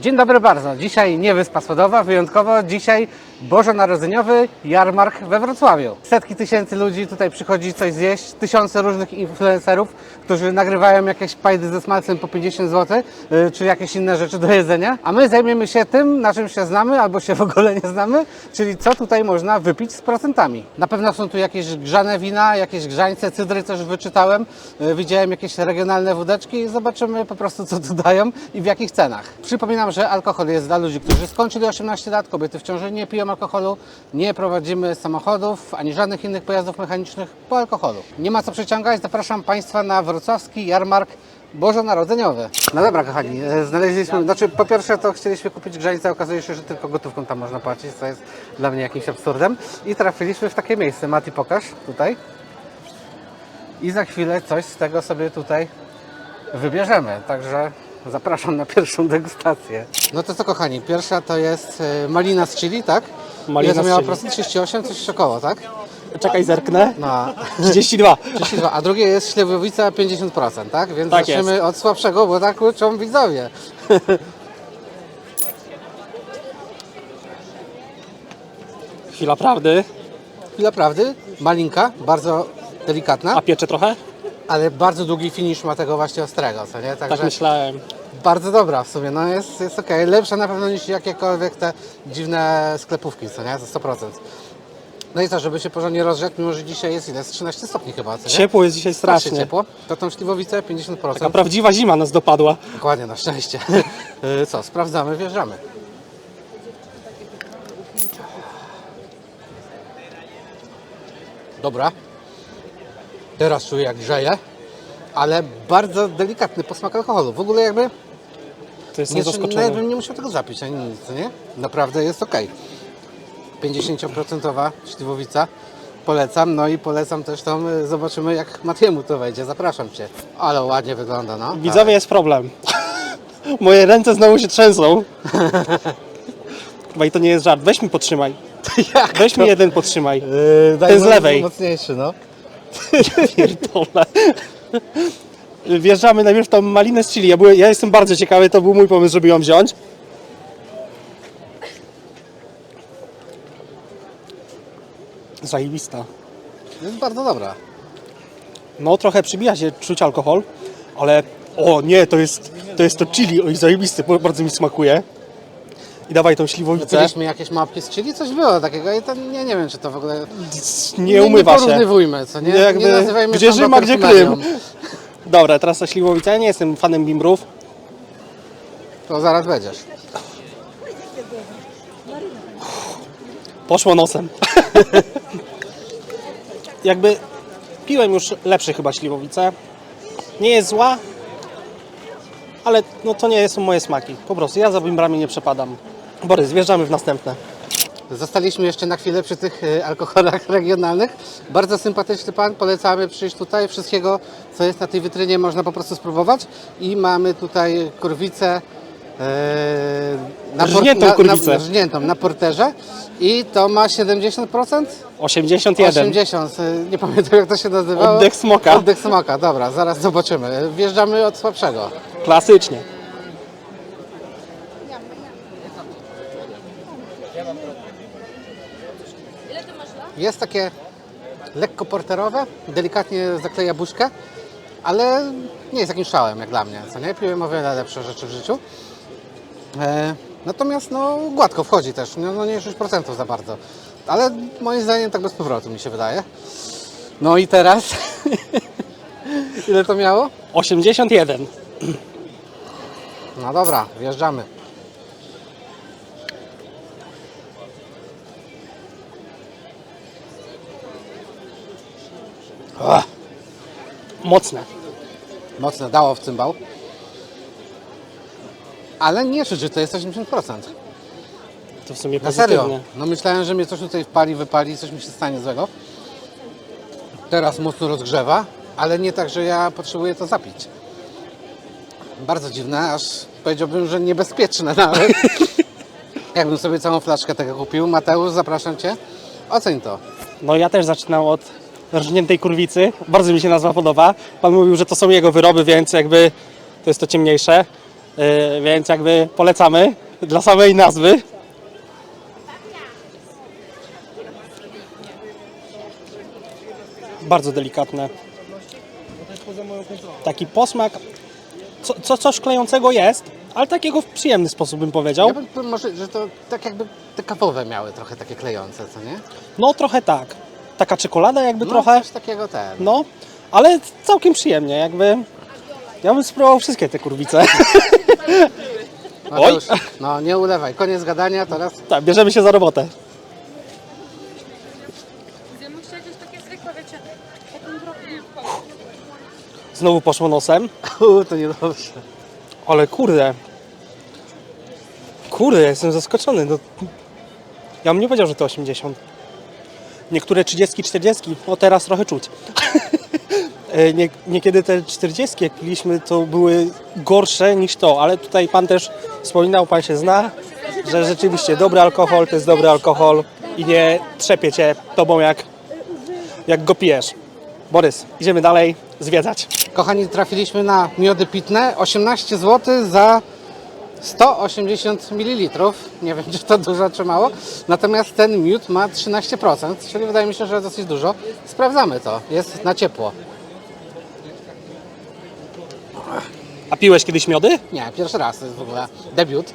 Dzień dobry bardzo. Dzisiaj nie Wyspa Słodowa, wyjątkowo dzisiaj bożonarodzeniowy jarmark we Wrocławiu. Setki tysięcy ludzi tutaj przychodzi coś zjeść, tysiące różnych influencerów, którzy nagrywają jakieś pajdy ze smalcem po 50 zł, yy, czy jakieś inne rzeczy do jedzenia, a my zajmiemy się tym, na czym się znamy, albo się w ogóle nie znamy, czyli co tutaj można wypić z procentami. Na pewno są tu jakieś grzane wina, jakieś grzańce, cydry, coś wyczytałem, Yy, widziałem jakieś regionalne wódeczki i zobaczymy po prostu co tu dają i w jakich cenach. Przypominam, że alkohol jest dla ludzi, którzy skończyli 18 lat, kobiety w ciąży nie piją alkoholu, nie prowadzimy samochodów ani żadnych innych pojazdów mechanicznych po alkoholu. Nie ma co przeciągać, zapraszam Państwa na wrocławski jarmark bożonarodzeniowy. No dobra kochani, e, znaleźliśmy, znaczy po pierwsze to chcieliśmy kupić grzańce, okazuje się, że tylko gotówką tam można płacić, co jest dla mnie jakimś absurdem i trafiliśmy w takie miejsce. Mati pokaż tutaj. I za chwilę coś z tego sobie tutaj wybierzemy. Także zapraszam na pierwszą degustację. No to co kochani, pierwsza to jest e, malina z chili, tak? Malina Ile to z miała chili. procent? 38, coś około, tak? Czekaj, zerknę. No, 32. 32, a drugie jest śliwowica 50%, tak? Więc Tak zaczniemy od słabszego, bo tak uczą widzowie. Chwila prawdy. Chwila prawdy, malinka, bardzo delikatna, A piecze trochę? ale bardzo długi finish ma tego właśnie ostrego, co nie? Tak Także myślałem. Bardzo dobra w sumie, no jest, jest okej. Lepsza na pewno niż jakiekolwiek te dziwne sklepówki, co nie? Za 100%. No i co, żeby się porządnie rozgrzać, mimo że dzisiaj jest ile? Jest 13 stopni chyba, co nie? Ciepło jest dzisiaj Strasznie strasznie. ciepło. To tą śliwowicę 50%. Taka prawdziwa zima nas dopadła. Dokładnie, na szczęście. Y, Co, sprawdzamy, wjeżdżamy. Dobra. Teraz czuję jak grzeje, ale bardzo delikatny posmak alkoholu. W ogóle jakby To jest nie, nawet bym nie musiał tego zapić, ani nic, nie? Naprawdę jest ok. 50% śliwowica. Polecam, no i polecam też tą, y, zobaczymy jak Matiemu to wejdzie. Zapraszam Cię. Ale ładnie wygląda, no. Widzowie, jest problem. Moje ręce znowu się trzęsą. Chyba i to nie jest żart. Weź mi potrzymaj. Jak Weź mi jeden potrzymaj. Yy, Ten z lewej. Mocniejszy, no. Pierdolę. Wjeżdżamy najpierw w tą malinę z chili. Ja, byłem, ja jestem bardzo ciekawy, to był mój pomysł, żeby ją wziąć. Zajebista. Jest bardzo dobra. No trochę przybija się czuć alkohol, ale o nie, to jest to, jest to chili, oj zajebisty, bardzo mi smakuje. I dawaj tą śliwowicę. Byliśmy jakieś mapki z chili, coś było takiego i to nie, nie wiem, czy to w ogóle... Nie umywa nie się. porównywujmy, co nie? Nie, jakby, nie nazywajmy gdzie Rzym, gdzie. Krym? Dobra, teraz ta śliwowica. Ja nie jestem fanem bimbrów. To zaraz będziesz. Poszło nosem. Jakby piłem już lepsze chyba śliwowice. Nie jest zła, ale no to nie są moje smaki. Po prostu ja za bimbrami nie przepadam. Borys, wjeżdżamy w następne. Zostaliśmy jeszcze na chwilę przy tych e, alkoholach regionalnych. Bardzo sympatyczny pan, polecamy przyjść tutaj. Wszystkiego, co jest na tej wytrynie, można po prostu spróbować. I mamy tutaj kurwicę. e, na Rżniętą na, kurwicę. Na, rżniętą na porterze i to ma 70%? 81. 80, e, nie pamiętam jak to się nazywało. Oddech smoka. Oddech smoka, dobra, zaraz zobaczymy. Wjeżdżamy od słabszego. Klasycznie. Jest takie lekko porterowe, delikatnie zakleja buźkę, ale nie jest takim szałem jak dla mnie, co nie? Piłem o wiele lepsze rzeczy w życiu. E, natomiast no gładko wchodzi też, no, no nie 6% za bardzo. Ale moim zdaniem tak bez powrotu mi się wydaje. No i teraz ile to miało? 81. No dobra, wjeżdżamy. Ach, Mocne. mocne dało w cymbał. Ale nie że to jest 80%. To w sumie Na serio. No myślałem, że mnie coś tutaj wpali, wypali, coś mi się stanie złego. Teraz mocno rozgrzewa, ale nie tak, że ja potrzebuję to zapić. Bardzo dziwne, aż powiedziałbym, że niebezpieczne nawet. Jakbym sobie całą flaszkę tego kupił. Mateusz, zapraszam Cię. Oceń to. No ja też zaczynam od rżniętej kurwicy. Bardzo mi się nazwa podoba. Pan mówił, że to są jego wyroby, więc jakby to jest to ciemniejsze. Yy, więc jakby polecamy dla samej nazwy. Bardzo delikatne. Taki posmak, co, co, coś klejącego jest, ale takiego w przyjemny sposób bym powiedział. Ja bym, może, że to tak jakby te kawowe miały trochę takie klejące, co nie? No trochę tak. Taka czekolada jakby No, trochę. Coś takiego ten. No, ale całkiem przyjemnie, jakby. Ja bym spróbował wszystkie te kurwice. Mateusz, no nie ulewaj. Koniec gadania, teraz tak, bierzemy się za robotę. Zjemmy jakieś takie zwykłe, wiecie, takim drobnym Znowu poszło nosem. To niedobrze. Ale kurde. Kurde, jestem zaskoczony. No, ja bym nie powiedział, że to 80. Niektóre 30, 40, o teraz trochę czuć. E, Nie, niekiedy te 40, jak piliśmy, to były gorsze niż to, ale tutaj pan też wspominał, pan się zna, że rzeczywiście dobry alkohol to jest dobry alkohol i nie trzepie cię tobą jak, jak go pijesz. Borys, idziemy dalej zwiedzać. Kochani, trafiliśmy na miody pitne. 18 zł za 180 ml. Nie wiem, czy to dużo, czy mało. Natomiast ten miód ma 13%, czyli wydaje mi się, że dosyć dużo. Sprawdzamy to. Jest na ciepło. A piłeś kiedyś miody? Nie, pierwszy raz to jest w ogóle debiut.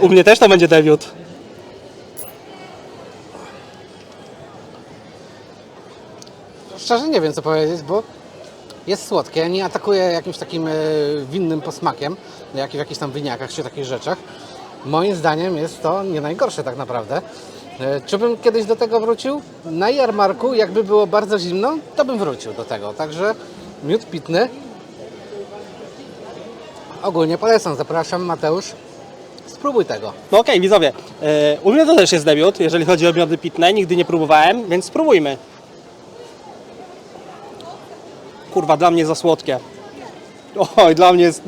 U mnie też to będzie debiut. Szczerze nie wiem, co powiedzieć, bo jest słodkie, nie atakuje jakimś takim e, winnym posmakiem, jak w jakichś tam winiakach czy takich rzeczach. Moim zdaniem jest to nie najgorsze tak naprawdę. E, Czy bym kiedyś do tego wrócił? Na jarmarku, jakby było bardzo zimno, to bym wrócił do tego. Także miód pitny. Ogólnie polecam, zapraszam Mateusz. Spróbuj tego. No okej, widzowie. e, U mnie to też jest debiut, jeżeli chodzi o miody pitne. Nigdy nie próbowałem, więc spróbujmy. Kurwa, dla mnie za słodkie. Oj, dla mnie jest...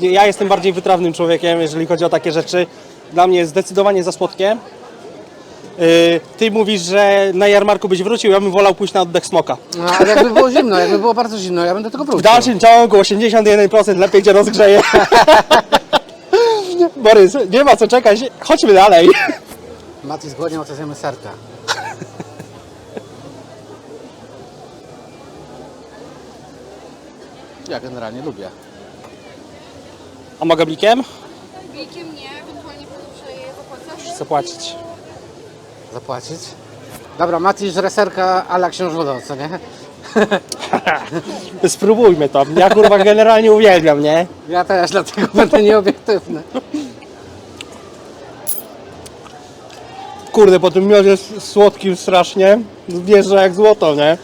Ja jestem bardziej wytrawnym człowiekiem, jeżeli chodzi o takie rzeczy. Dla mnie jest zdecydowanie za słodkie. E, Ty mówisz, że na jarmarku byś wrócił, ja bym wolał pójść na oddech smoka. No, ale jakby było zimno, jakby było bardzo zimno, ja bym do tego W wrócił. dalszym ciągu 81% lepiej cię rozgrzeje. Borys, nie ma co czekać, chodźmy dalej. Mati zgłodniał, to zjemy serka. Ja generalnie lubię. A mogę blikiem? Nie, ewentualnie proszę je zapłacać. Zapłacić. Zapłacić? Dobra, Mati żre serka ala książulo, co nie? Spróbujmy to. Ja kurwa generalnie uwielbiam, nie? Ja też, dlatego będę nieobiektywny. Kurde, po tym miodzie s- słodkim strasznie. Wjeżdża jak złoto, nie?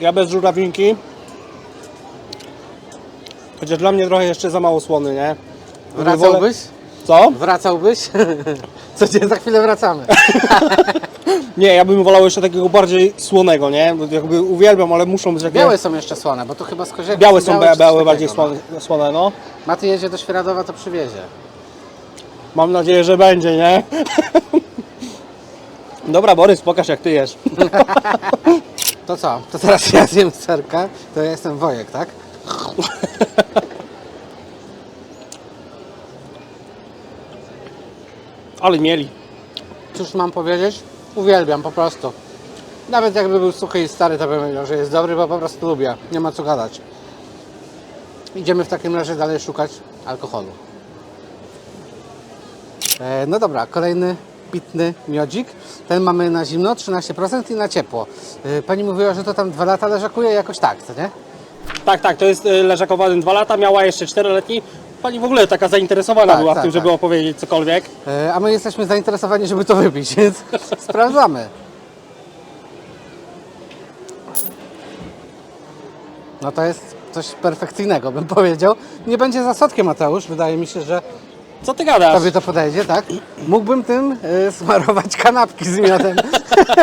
Ja bez żurawinki. Chociaż dla mnie trochę jeszcze za mało słony, nie? Wracałbyś? Co? Wracałbyś? Co dzień za chwilę wracamy. Nie, ja bym wolał jeszcze takiego bardziej słonego, nie? Jakby uwielbiam, ale muszą być takie... Białe są jeszcze słone, bo tu chyba z. Białe są białe, białe bardziej słone, słone, no. No. Mati jedzie do Świeradowa, to przywiezie. Mam nadzieję, że będzie, nie? Dobra, Borys, pokaż jak ty jesz. To co? To teraz ja zjem serka, to ja jestem Wojek, tak? Ale mieli. Cóż mam powiedzieć? Uwielbiam po prostu. Nawet jakby był suchy i stary, to bym powiedział, że jest dobry, bo po prostu lubię. Nie ma co gadać. Idziemy w takim razie dalej szukać alkoholu. E, no dobra, kolejny pitny miodzik. Ten mamy na zimno, 13% i na ciepło. E, pani mówiła, że to tam dwa lata leżakuje, jakoś tak, co nie? Tak, tak, to jest y, leżakowany dwa lata, miała jeszcze czteroletni. Pani w ogóle taka zainteresowana Tak, była tak, tym, żeby tak. opowiedzieć cokolwiek. E, a my jesteśmy zainteresowani, żeby to wypić, więc sprawdzamy. No to jest coś perfekcyjnego, bym powiedział. Nie będzie za słodkie, Mateusz. Wydaje mi się, że Co ty gadasz? tobie to podejdzie, tak? Mógłbym tym e, smarować kanapki z miodem.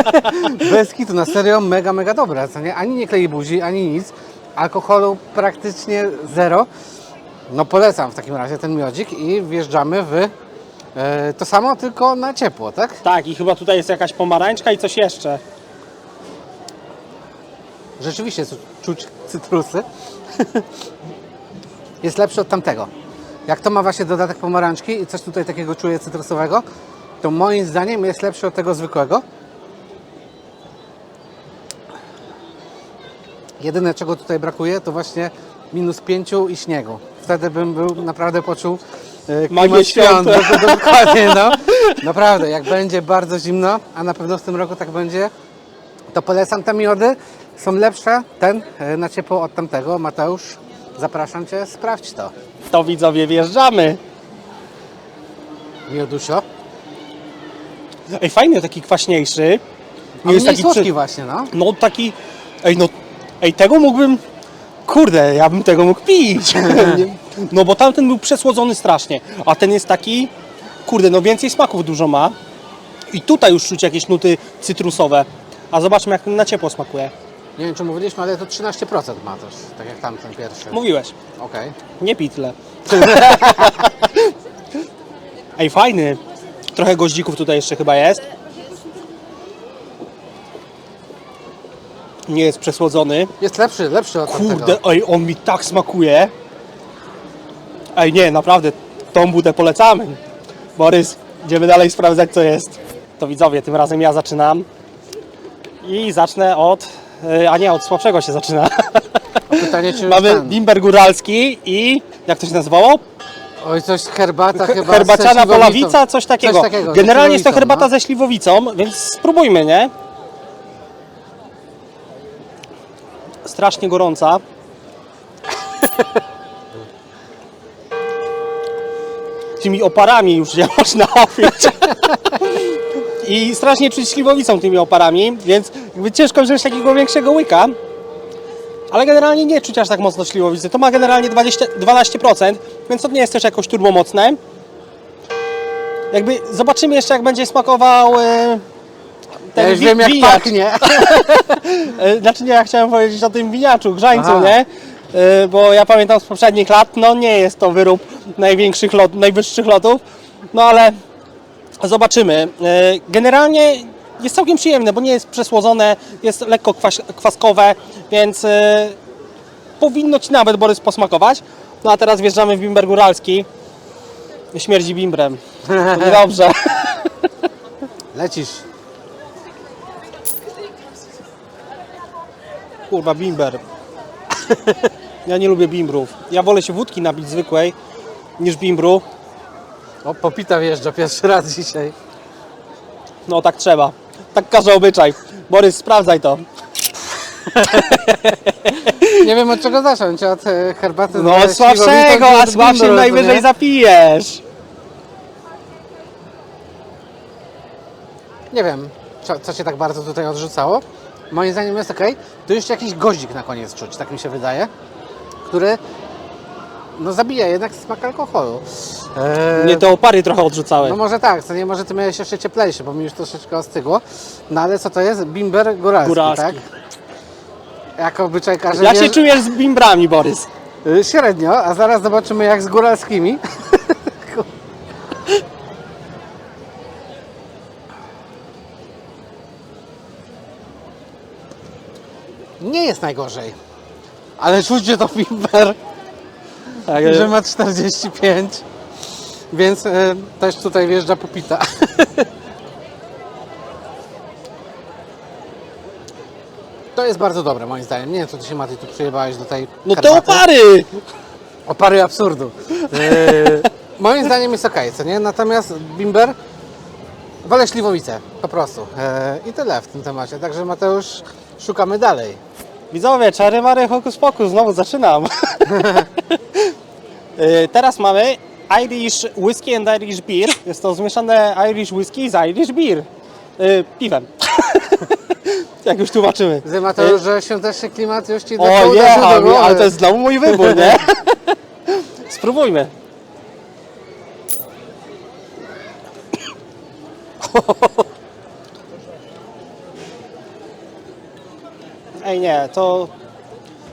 Bez kitu, na serio, mega, mega dobre, co nie? Ani nie klei buzi, ani nic. Alkoholu praktycznie zero. No polecam w takim razie ten miodzik i wjeżdżamy w e, to samo, tylko na ciepło, tak? Tak, i chyba tutaj jest jakaś pomarańczka i coś jeszcze. Rzeczywiście cu- czuć cytrusy. jest lepszy od tamtego. Jak to ma właśnie dodatek pomarańczki i coś tutaj takiego czuję cytrusowego, to moim zdaniem jest lepszy od tego zwykłego. Jedyne czego tutaj brakuje to właśnie minus pięciu i śniegu. Wtedy bym był naprawdę poczuł e, Magię klimat świąt. świąt. Dokładnie, no. Naprawdę, jak będzie bardzo zimno, a na pewno w tym roku tak będzie, to polecam te miody. Są lepsze, ten e, na ciepło od tamtego. Mateusz, zapraszam Cię, sprawdź to. To widzowie wjeżdżamy. Miodusio. Ej, fajny taki kwaśniejszy. A Nie jest mniej taki słodki przy- właśnie, no. No taki. Ej, no. Ej, tego mógłbym. Kurde, ja bym tego mógł pić. No bo tamten był przesłodzony strasznie, a ten jest taki. Kurde, no więcej smaków dużo ma. I tutaj już czuć jakieś nuty cytrusowe. A zobaczmy, jak na ciepło smakuje. Nie wiem, czy mówiliśmy, ale to 13% ma też, tak jak tamten pierwszy. Mówiłeś, Okej. nie pij tyle. Ej, fajny. Trochę goździków tutaj jeszcze chyba jest. Nie jest przesłodzony. Jest lepszy, lepszy od tamtego. Kurde, ej, on mi tak smakuje. Ej, nie, naprawdę, tą budę polecamy. Borys, idziemy dalej sprawdzać, co jest. To widzowie, tym razem ja zaczynam. I zacznę od... y, A nie, od słabszego się zaczyna. Pytanie, czy Mamy ten... bimber góralski i... Jak to się nazywało? Oj, coś herbata chyba Herbaciana polawica, coś takiego. Coś takiego, Generalnie jest to herbata no. ze śliwowicą, więc spróbujmy, nie? Strasznie gorąca. Tymi oparami już nie można opić. I strasznie czuć śliwowicą tymi oparami, więc jakby ciężko wziąć takiego większego łyka. Ale generalnie nie czuć aż tak mocno śliwowicy. To ma generalnie 20, 12%, więc to nie jest też jakoś turbomocne. Jakby zobaczymy jeszcze jak będzie smakował e, ten Ja wiem, jak pachnie. Znaczy nie, ja chciałem powiedzieć o tym winiaczu, grzańcu, Aha. nie? E, Bo ja pamiętam z poprzednich lat, no nie jest to wyrób największych lot, najwyższych lotów, no ale zobaczymy. E, Generalnie jest całkiem przyjemne, bo nie jest przesłodzone, jest lekko kwas, kwaskowe, więc e, powinno Ci nawet Borys posmakować. No a teraz wjeżdżamy w bimber góralski. Śmierdzi bimbrem. To niedobrze. Lecisz. Kurwa, bimber. Ja nie lubię bimbrów. Ja wolę się wódki napić zwykłej niż bimbru. O, popita wjeżdża pierwszy raz dzisiaj. No tak trzeba. Tak każe obyczaj. Borys, sprawdzaj to. Nie wiem od czego zacząć, od e, herbaty No od słabszego, czy a od słabszym bimbru, najwyżej nie? zapijesz. Nie wiem, co, co Cię tak bardzo tutaj odrzucało. Moim zdaniem jest ok. Tu jeszcze jakiś goździk na koniec czuć, tak mi się wydaje, który no zabija jednak smak alkoholu. Eee, Nie, te opary trochę odrzucały. No może tak, co nie, może Ty miałeś jeszcze cieplejszy, bo mi już troszeczkę ostygło. No ale co to jest? Bimber góralski, Góralski. tak? Jako obyczajkarze Jak się wiesz- czujesz z bimbrami, Borys? Y, Średnio, a zaraz zobaczymy jak z góralskimi. Nie jest najgorzej. Ale czuć, że to bimber, Tak, że ma 45. Więc y, też tutaj wjeżdża popita. To jest bardzo dobre moim zdaniem. Nie wiem co ty się Mati tu przyjebałeś do tej No te herbaty. opary! Opary absurdu. Yy, moim zdaniem jest ok, co nie? Natomiast bimber wolę śliwowicę, po prostu. Yy, I tyle w tym temacie. Także Mateusz, szukamy dalej. Widzowie, czary mary hokus pokus, znowu zaczynam. Y, Teraz mamy Irish Whiskey and Irish Beer. Jest to zmieszane Irish Whisky z Irish Beer. Y, Piwem. Jak już tłumaczymy. Widzę Mateusz, że świąteczny klimat już Ci O nie, do głowy. ale to jest znowu mój wybór, nie? Spróbujmy. Ej nie, to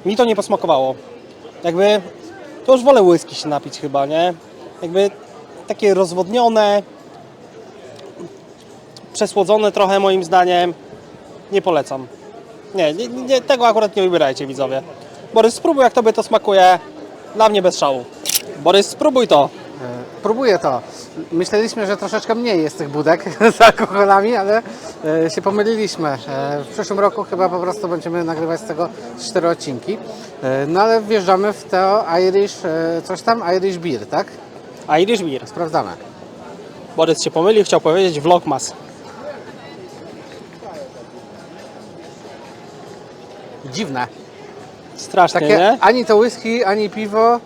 mi to nie posmakowało. Jakby to już wolę whisky się napić chyba, nie? Jakby takie rozwodnione, przesłodzone trochę moim zdaniem. Nie polecam. Nie, nie, nie tego akurat nie wybierajcie widzowie. Borys, spróbuj jak tobie to smakuje. Dla mnie bez szału. Borys, spróbuj to. E, Próbuję to. Myśleliśmy, że troszeczkę mniej jest tych budek z alkoholami, ale e, się pomyliliśmy. E, W przyszłym roku chyba po prostu będziemy nagrywać z tego cztery odcinki. No ale wjeżdżamy w to Irish, coś tam, Irish Beer, tak? Irish Beer. Sprawdzamy. Borys się pomylił, chciał powiedzieć Vlogmas. Dziwne. Strasznie, Takie nie? ani to whisky, ani piwo,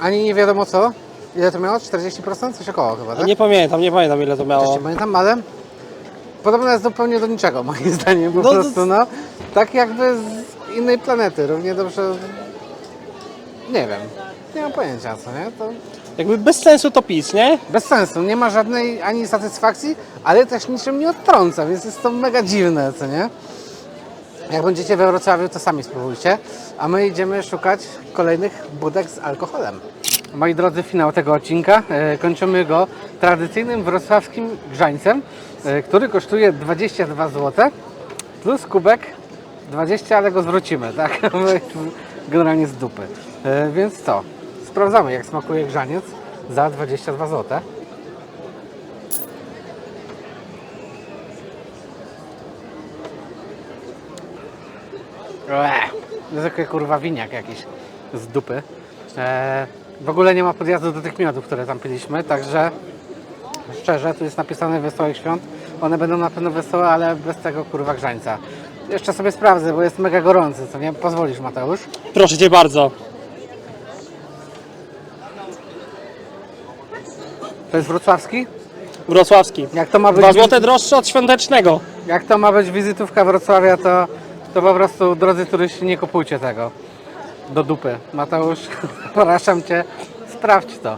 ani nie wiadomo co. Ile to miało? 40%? Coś około chyba, tak? Nie pamiętam, nie pamiętam ile to miało. nie pamiętam, ale podobne jest zupełnie do niczego moim zdaniem. Po No to- prostu, no. Tak jakby z innej planety. Równie dobrze... Nie wiem. Nie mam pojęcia, co nie? To Jakby bez sensu to pić, nie? bez sensu. Nie ma żadnej ani satysfakcji, ale też niczym nie odtrąca, więc jest to mega dziwne, co nie? Jak będziecie we Wrocławiu, to sami spróbujcie. A my idziemy szukać kolejnych budek z alkoholem. Moi drodzy, finał tego odcinka. E, Kończymy go tradycyjnym wrocławskim grzańcem, e, który kosztuje 22 zł plus kubek 20, ale go zwrócimy, tak? Generalnie z dupy. E, Więc co? Sprawdzamy, jak smakuje grzaniec za 22 zł. Eee, zwykły kurwa winiak jakiś z dupy. Eee, w ogóle nie ma podjazdu do tych miodów, które tam piliśmy, także szczerze, tu jest napisane Wesołych Świąt. One będą na pewno wesołe, ale bez tego kurwa grzańca. Jeszcze sobie sprawdzę, bo jest mega gorący, co nie? Pozwolisz Mateusz? Proszę cię bardzo. To jest wrocławski? Wrocławski. Jak to ma być, Dwa złote droższe od świątecznego. jak to ma być wizytówka Wrocławia, to, to po prostu, drodzy turyści, nie kupujcie tego. Do dupy. Mateusz, zapraszam Cię, sprawdź to.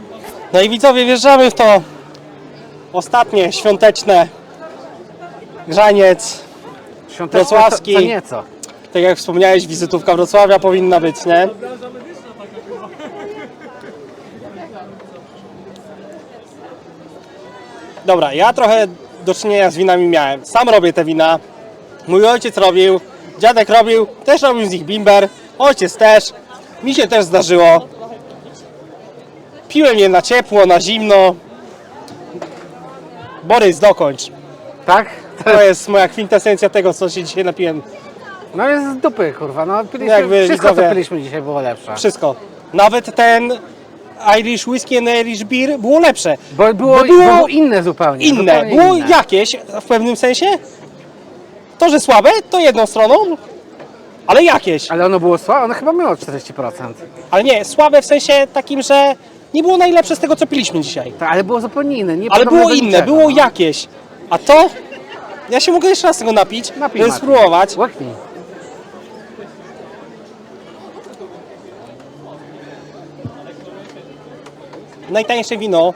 No i widzowie, wjeżdżamy w to ostatnie świąteczne grzaniec. Świąteczne Wrocławski. Co, co nieco. Tak jak wspomniałeś, wizytówka Wrocławia powinna być, nie? Dobra, ja trochę do czynienia z winami miałem. Sam robię te wina. Mój ojciec robił, dziadek robił, też robił z nich bimber. Ojciec też. Mi się też zdarzyło. Piłem je na ciepło, na zimno. Borys, dokończ. Tak? To jest moja kwintesencja tego, co się dzisiaj napiłem. No jest z dupy, kurwa. No, piliśmy, Jakby wszystko, widzowie- co piliśmy dzisiaj było lepsze. Wszystko. Nawet ten Irish Whiskey and Irish Beer było lepsze. Bo było, Bo było bo było inne zupełnie. Inne. zupełnie Było inne. jakieś w pewnym sensie. To, że słabe, to jedną stroną, ale jakieś. Ale ono było słabe? Ono chyba miało 40%. Ale nie, słabe w sensie takim, że nie było najlepsze z tego, co piliśmy dzisiaj. Tak, ale było zupełnie inne. Nie Ale podobne było do inne, niczego, było no. jakieś. A to, ja się mogę jeszcze raz tego napić, Napij, żeby Martin. spróbować. Łyknij. najtańsze wino.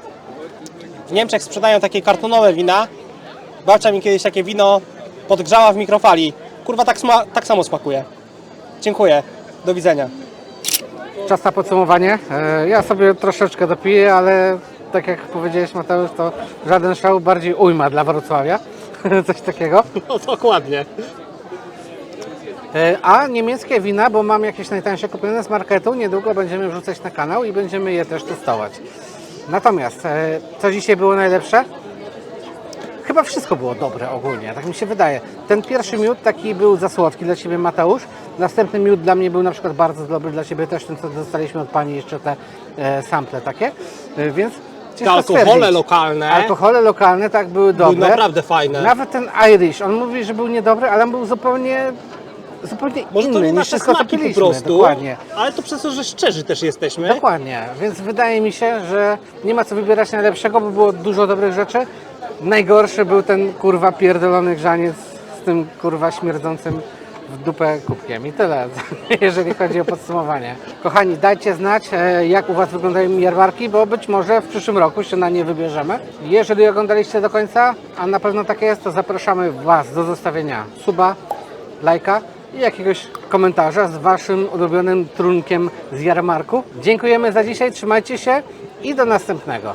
W Niemczech sprzedają takie kartonowe wina. Babcia mi kiedyś takie wino podgrzała w mikrofali. Kurwa, tak, sma- tak samo smakuje. Dziękuję. Do widzenia. Czas na podsumowanie. E, Ja sobie troszeczkę dopiję, ale tak jak powiedziałeś Mateusz, to żaden szał, bardziej ujma dla Wrocławia. Coś takiego. No dokładnie. E, A niemieckie wina, bo mam jakieś najtańsze kupione z marketu, niedługo będziemy wrzucać na kanał i będziemy je też testować. Natomiast, e, co dzisiaj było najlepsze? Chyba wszystko było dobre ogólnie, tak mi się wydaje. Ten pierwszy miód taki był za słodki dla Ciebie Mateusz. Następny miód dla mnie był na przykład bardzo dobry, dla Ciebie też ten, co dostaliśmy od Pani jeszcze te e, sample takie. E, więc ciężko alkohole stwierdzić. lokalne Alkohole lokalne tak były były dobre. naprawdę fajne. Nawet ten Irish, on mówi, że był niedobry, ale on był zupełnie, zupełnie Może to inny nie niż nasze smaki po prostu, Dokładnie. ale to przez to, że szczerzy też jesteśmy. Dokładnie, więc wydaje mi się, że nie ma co wybierać najlepszego, bo było dużo dobrych rzeczy. Najgorszy był ten kurwa pierdolony grzaniec z tym kurwa śmierdzącym w dupę kubkiem. I tyle, jeżeli chodzi o podsumowanie. Kochani, dajcie znać, e, jak u Was wyglądają jarmarki, bo być może w przyszłym roku się na nie wybierzemy. Jeżeli oglądaliście do końca, a na pewno tak jest, to zapraszamy Was do zostawienia suba, lajka i jakiegoś komentarza z Waszym ulubionym trunkiem z jarmarku. Dziękujemy za dzisiaj, trzymajcie się i do następnego.